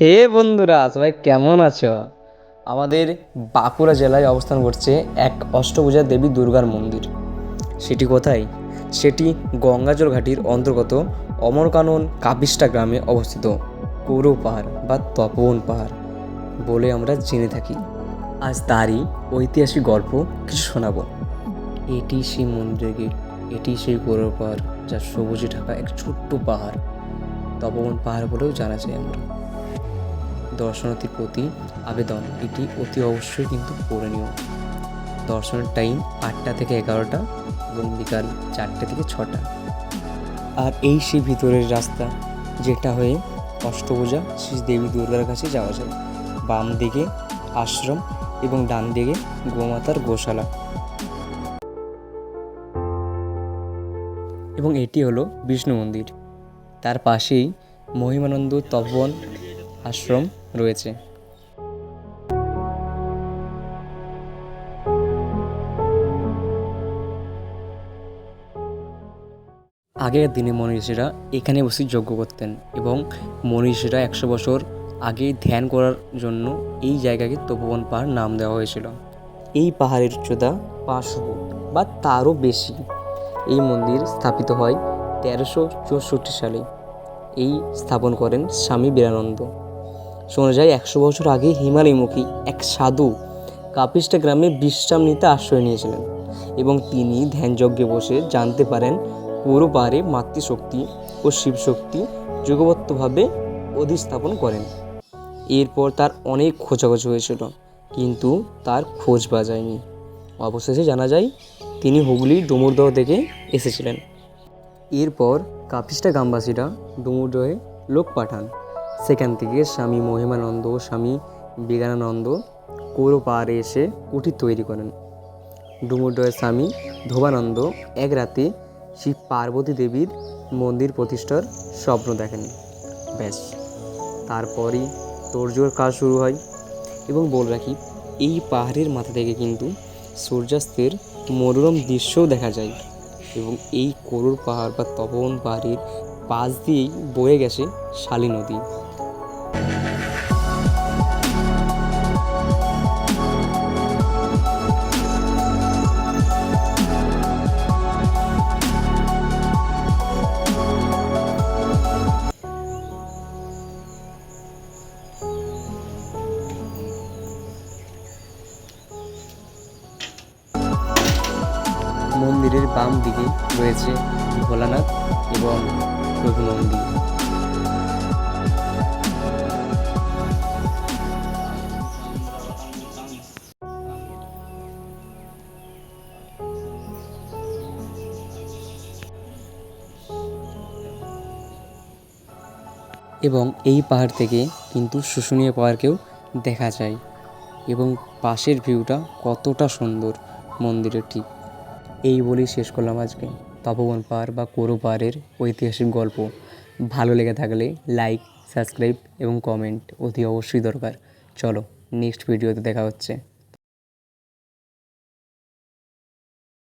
হে বন্ধুরা, সবাই কেমন আছো? আমাদের বাঁকুড়া জেলায় অবস্থান করছে এক অষ্টভুজা দেবী দুর্গার মন্দির। সেটি কোথায়? সেটি গঙ্গাজল ঘাটির অন্তর্গত অমরকানন কাপিস্টা গ্রামে অবস্থিত। কৌরব পাহাড় বা তপবন পাহাড় বলে আমরা জেনে থাকি। আজ তারই ঐতিহাসিক গল্প কিছু শোনাবো। এটি সেই মন্দিরের গেট, এটি সেই কৌরব পাহাড় যা সবুজে ঢাকা এক ছোট্ট পাহাড়। তপবন পাহাড় বলেও জানা যায় আমরা। দর্শনার্থীর প্রতি আবেদন। এটি অতি অবশ্যই কিন্তু করণীয় দর্শনের টাইম আটটা থেকে এগারোটা এবং বিকাল চারটে থেকে ছটা। আর এই সেই ভিতরের রাস্তা, যেটা হয়ে অষ্টভুজা শ্রী দেবী দুর্গার কাছে যাওয়া যায়। বাম দিকে আশ্রম এবং ডান দিকে গোমাতার গোশালা। এবং এটি হলো বিষ্ণু মন্দির। তার পাশেই মহিমানন্দ তপবন আশ্রম রয়েছে। আগের দিনে মনীষীরা এখানে বসে যজ্ঞ করতেন এবং মনীষীরা একশো বছর আগে ধ্যান করার জন্য এই জায়গাকে তপবন পাহাড় নাম দেওয়া হয়েছিল। এই পাহাড়ের উচ্চতা পাঁচশো ফুট বা তারও বেশি। এই মন্দির স্থাপিত হয় তেরোশো চৌষট্টি সালে। এই স্থাপন করেন স্বামী বীরানন্দ শোনা যায়, একশো বছর আগে হিমালয়মুখী এক সাধু কাপিস্টা গ্রামে বিশ্রাম নিতে আশ্রয় নিয়েছিলেন এবং তিনি ধ্যানযজ্ঞে বসে জানতে পারেন, পুরো পাহাড়ে মাতৃশক্তি ও শিবশক্তি যুগবদ্ধভাবে অধিস্থাপন করেন। এরপর তার অনেক খোঁজাখোঁজি হয়েছিল, কিন্তু তার খোঁজ পাওয়া যায়নি অবশেষে জানা যায়, তিনি হুগলির ডুমুরদহ থেকে এসেছিলেন। এরপর কাপিস্টা গ্রামবাসীরা ডুমুরদহে লোক পাঠান। সেখান থেকে স্বামী মহিমানন্দ স্বামী কৌর পাহাড়ে এসে কুটির তৈরি করেন। ডুমুরদহের স্বামী ধোবানন্দ এক রাতে শিব পার্বতী দেবীর মন্দির প্রতিষ্ঠার স্বপ্ন দেখেন। ব্যাস, তারপরই তোড়জোড় কাজ শুরু হয় এবং বলে রাখি, এই পাহাড়ের মাথা থেকে কিন্তু সূর্যাস্তের মনোরম দৃশ্যও দেখা যায় এবং এই করুর পাহাড় বা তপন পাহাড়ের পাশ দিয়েই বয়ে গেছে শালী নদী মন্দিরের বাম দিকে রয়েছে ভোলানাথ এবং রঘুনন্দী এবং এই পাহাড় থেকে কিন্তু শুশুনিয়া পাহাড়কেও দেখা যায় এবং পাশের ভিউটা কতটা সুন্দর মন্দিরের ঠিক এই বলেই শেষ করলাম আজকে। তপবন পাহাড় বা কোরো পাহাড়ের ঐতিহাসিক গল্প। ভালো লেগে থাকলে লাইক, সাবস্ক্রাইব এবং কমেন্ট অতি অবশ্যই দরকার। চলো, নেক্সট ভিডিওতে দেখা হচ্ছে।